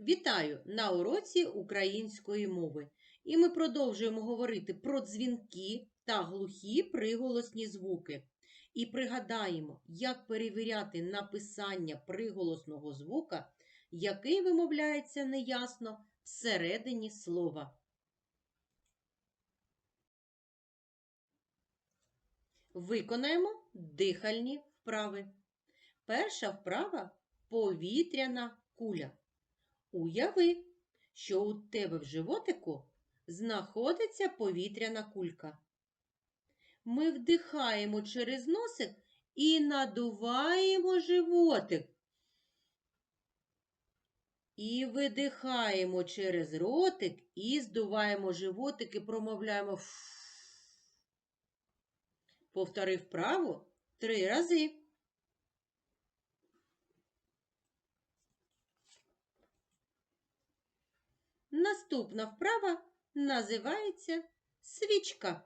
Вітаю на уроці української мови. І ми продовжуємо говорити про дзвінки та глухі приголосні звуки. І пригадаємо, як перевіряти написання приголосного звука, який вимовляється неясно всередині слова. Виконаємо дихальні вправи. Перша вправа повітряна куля. Уяви, що у тебе в животику знаходиться повітряна кулька. Ми вдихаємо через носик і надуваємо животик. І видихаємо через ротик і здуваємо животик і промовляємо. Повтори вправо три рази. Наступна вправа називається свічка.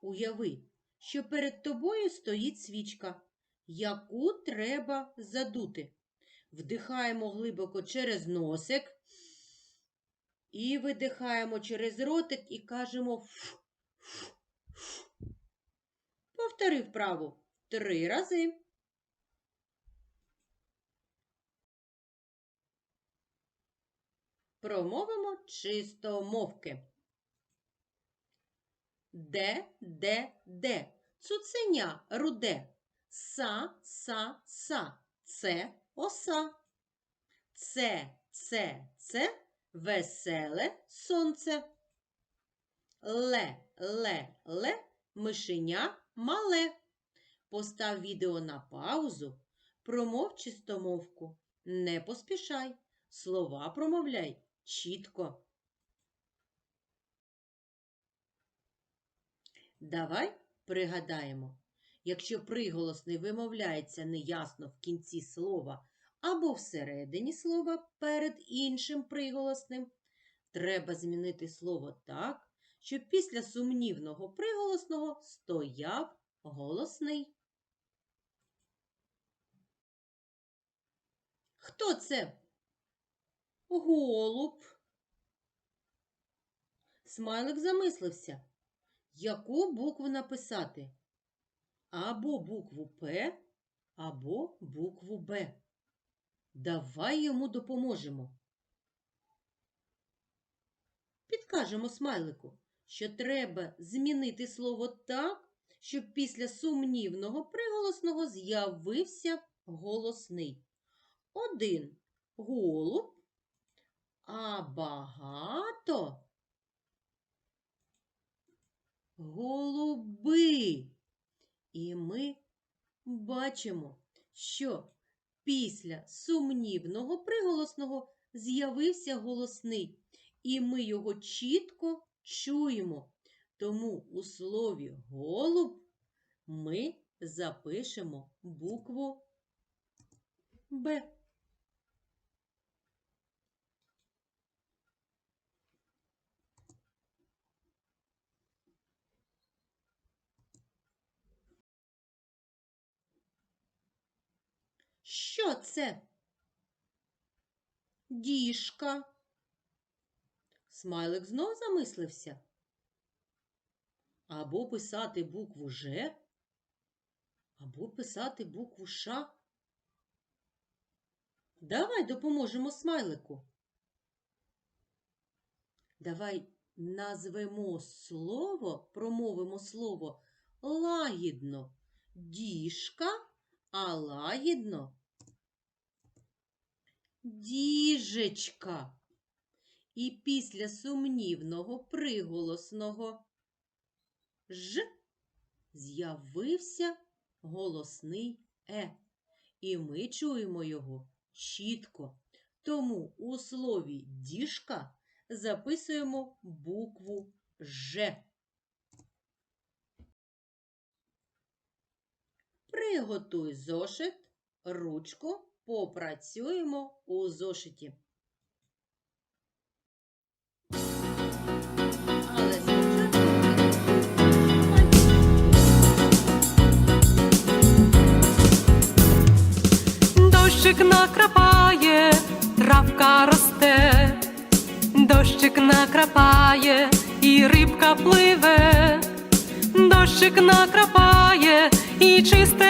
Уяви, що перед тобою стоїть свічка, яку треба задути. Вдихаємо глибоко через носик і видихаємо через ротик і кажемо ф. ф, ф. Повтори вправу три рази. Промовимо чистомовки. Де, де, де. Цуценя руде. Са, са, са. Це оса. Це, це, це веселе сонце. Ле, ле, ле, мишеня мале. Постав відео на паузу. Промов чистомовку. Не поспішай. Слова промовляй чітко. Давай пригадаємо, якщо приголосний вимовляється неясно в кінці слова або всередині слова перед іншим приголосним, треба змінити слово так, щоб після сумнівного приголосного стояв голосний. Хто це? Голуб. Смайлик замислився, яку букву написати? Або букву П, або букву Б. Давай йому допоможемо. Підкажемо смайлику, що треба змінити слово так, щоб після сумнівного приголосного з'явився голосний. Один голуб, а багато голуби. І ми бачимо, що після сумнівного приголосного з'явився голосний, і ми його чітко чуємо. Тому у слові голуб ми запишемо букву Б. Що це? Діжка. Смайлик знов замислився. Або писати букву Ж, або писати букву Ш. Давай допоможемо смайлику. Давай назвемо слово, промовимо слово лагідно. Діжка, а лагідно. Діжечка. І після сумнівного приголосного ж з'явився голосний е. І ми чуємо його чітко. Тому у слові діжка записуємо букву Ж. Приготуй зошит, ручку, попрацюємо у зошиті. Дощик накрапає, травка росте, дощик накрапає, і рибка пливе, дощик накрапає, і чисте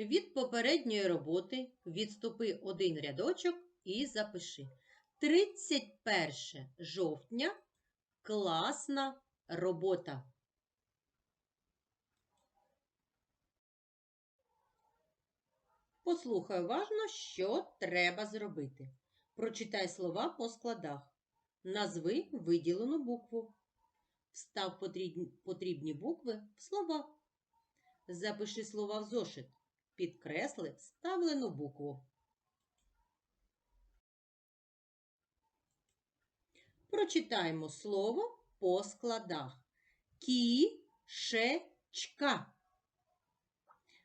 Від попередньої роботи відступи один рядочок і запиши. 31 жовтня класна робота. Послухай уважно, що треба зробити. Прочитай слова по складах. Назви виділену букву. Встав потрібні, букви в слова. Запиши слова в зошит. Підкресли вставлену букву. Прочитаємо слово по складах. Кішечка.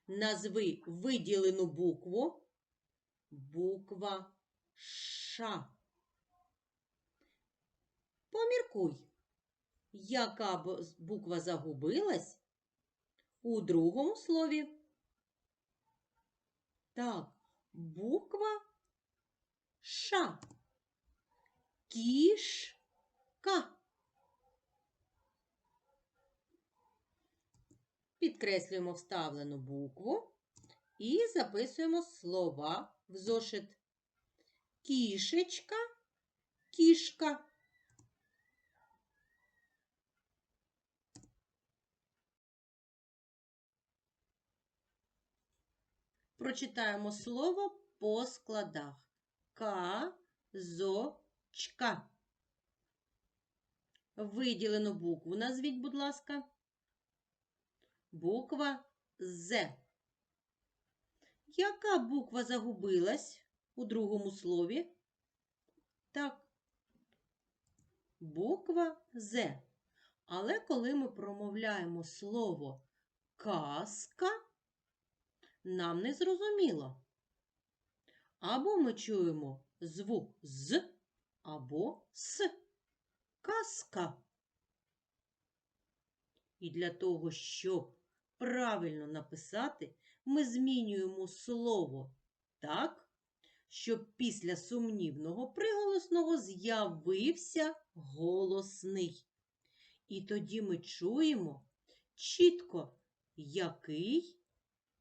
Назви виділену букву. Буква Ш. Поміркуй, яка буква загубилась у другому слові. Так, буква Ш. Кішка. Підкреслюємо вставлену букву і записуємо слова в зошит. Кішечка, кішка. Прочитаємо слово по складах. Казочка. Виділену букву назвіть, будь ласка. Буква З. Яка буква загубилась у другому слові? Так. Буква З. Але коли ми промовляємо слово казка, нам не зрозуміло. Або ми чуємо звук з, або с. Казка. І для того, щоб правильно написати, ми змінюємо слово так, щоб після сумнівного приголосного з'явився голосний. І тоді ми чуємо чітко, який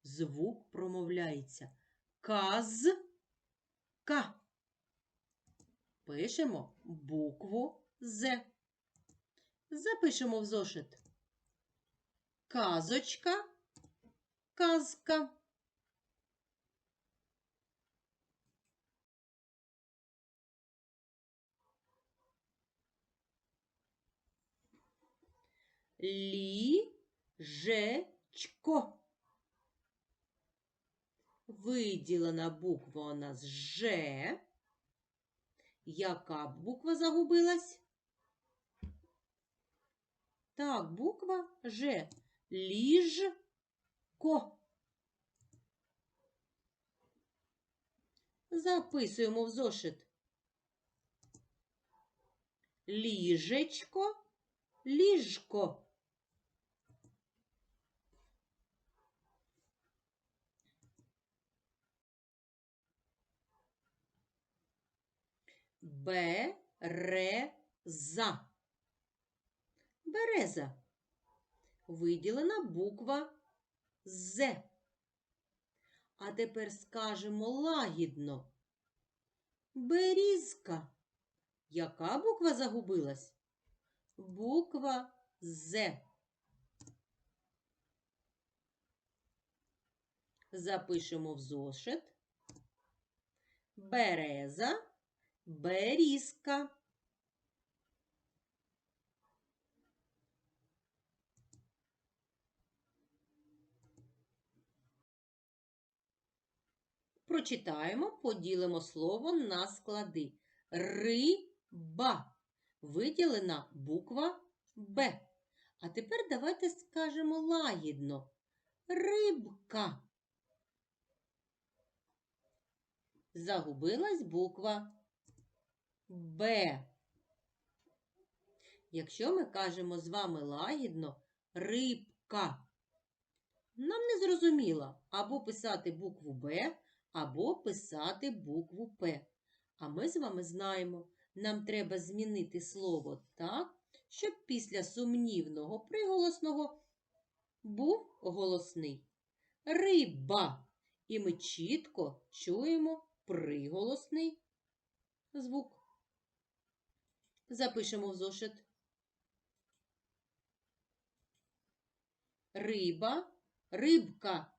звук промовляється. Казка. Пишемо букву З. Запишемо в зошит. Казочка, казка. Ліжечко. Виділена буква у нас Ж. Яка буква загубилась? Так, буква Ж. Ліжко. Записуємо в зошит. Ліжечко, ліжко. Береза. Береза. Виділена буква З. А тепер скажемо лагідно. Берізка. Яка буква загубилась? Буква З. Запишемо в зошит. Береза, берізка. Прочитаємо, поділимо слово на склади. Риба. Виділена буква Б. А тепер давайте скажемо лагідно. Рибка. Загубилась буква Б. Якщо ми кажемо з вами лагідно рибка, нам не зрозуміло або писати букву Б, або писати букву П. А ми з вами знаємо, нам треба змінити слово так, щоб після сумнівного приголосного був голосний. Риба. І ми чітко чуємо приголосний звук. Запишемо в зошит. Риба, рибка.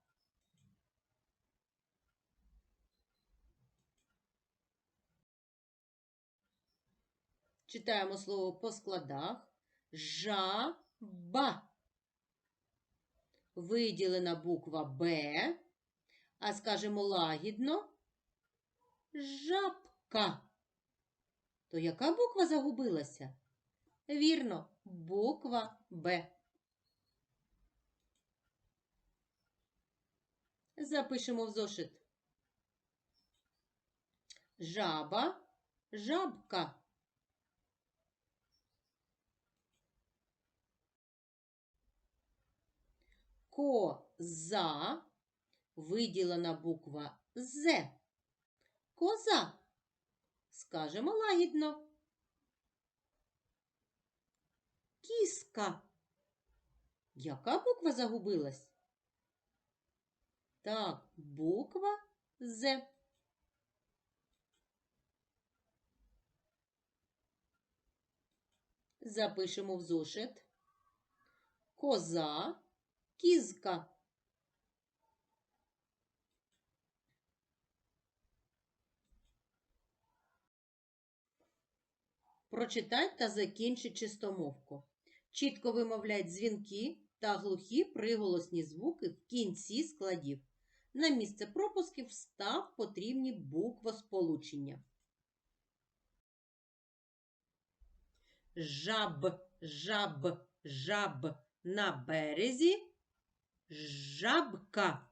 Читаємо слово по складах. Жаба. Виділена буква Б. А скажемо лагідно. Жабка. То яка буква загубилася? Вірно, буква Б. Запишемо в зошит. Жаба, жабка. Коза, виділена буква З. Коза. Скажемо лагідно. Кіска. Яка буква загубилась? Так, буква З. Запишемо в зошит. Коза, кізка. Прочитай та закінчи чистомовку. Чітко вимовляй дзвінки та глухі приголосні звуки в кінці складів. На місце пропусків встав потрібні буквосполучення. Жаб, жаб, жаб на березі. Жабка.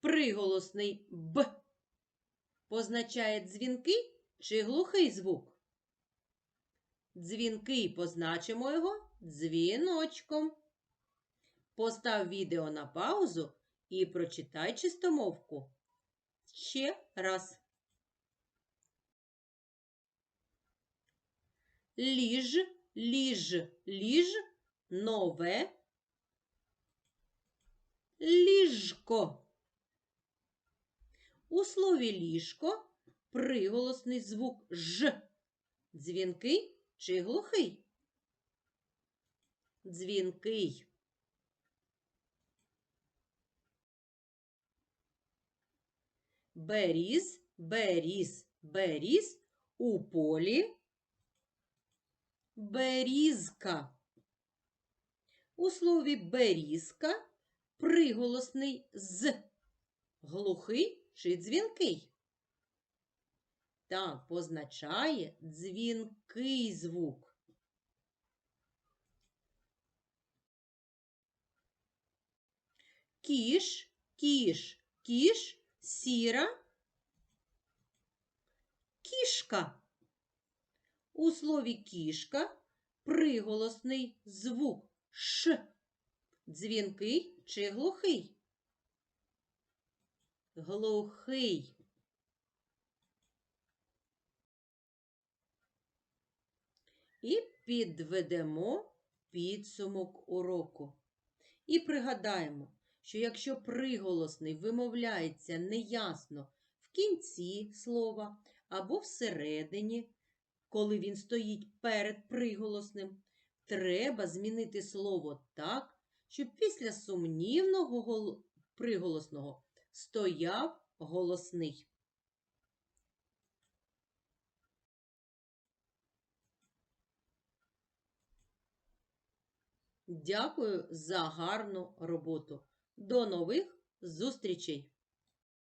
Приголосний Б позначає дзвінки чи глухий звук? Дзвінкий позначимо його дзвіночком. Постав відео на паузу і прочитай чистомовку. Ще раз. Ліж, ліж, ліж, нове. Ліжко. У слові ліжко приголосний звук Ж. Дзвінкий чи глухий? Дзвінкий. Беріз, беріз, беріз у полі. Берізка. У слові берізка приголосний з. Глухий чи дзвінкий? Так, позначає дзвінкий звук. Кіш, кіш, кіш, сіра, кішка. У слові кішка приголосний звук ш. Дзвінкий чи глухий? Глухий. І підведемо підсумок уроку. І пригадаємо, що якщо приголосний вимовляється неясно в кінці слова або всередині, коли він стоїть перед приголосним, треба змінити слово так, щоб після сумнівного приголосного стояв голосний. Дякую за гарну роботу. До нових зустрічей!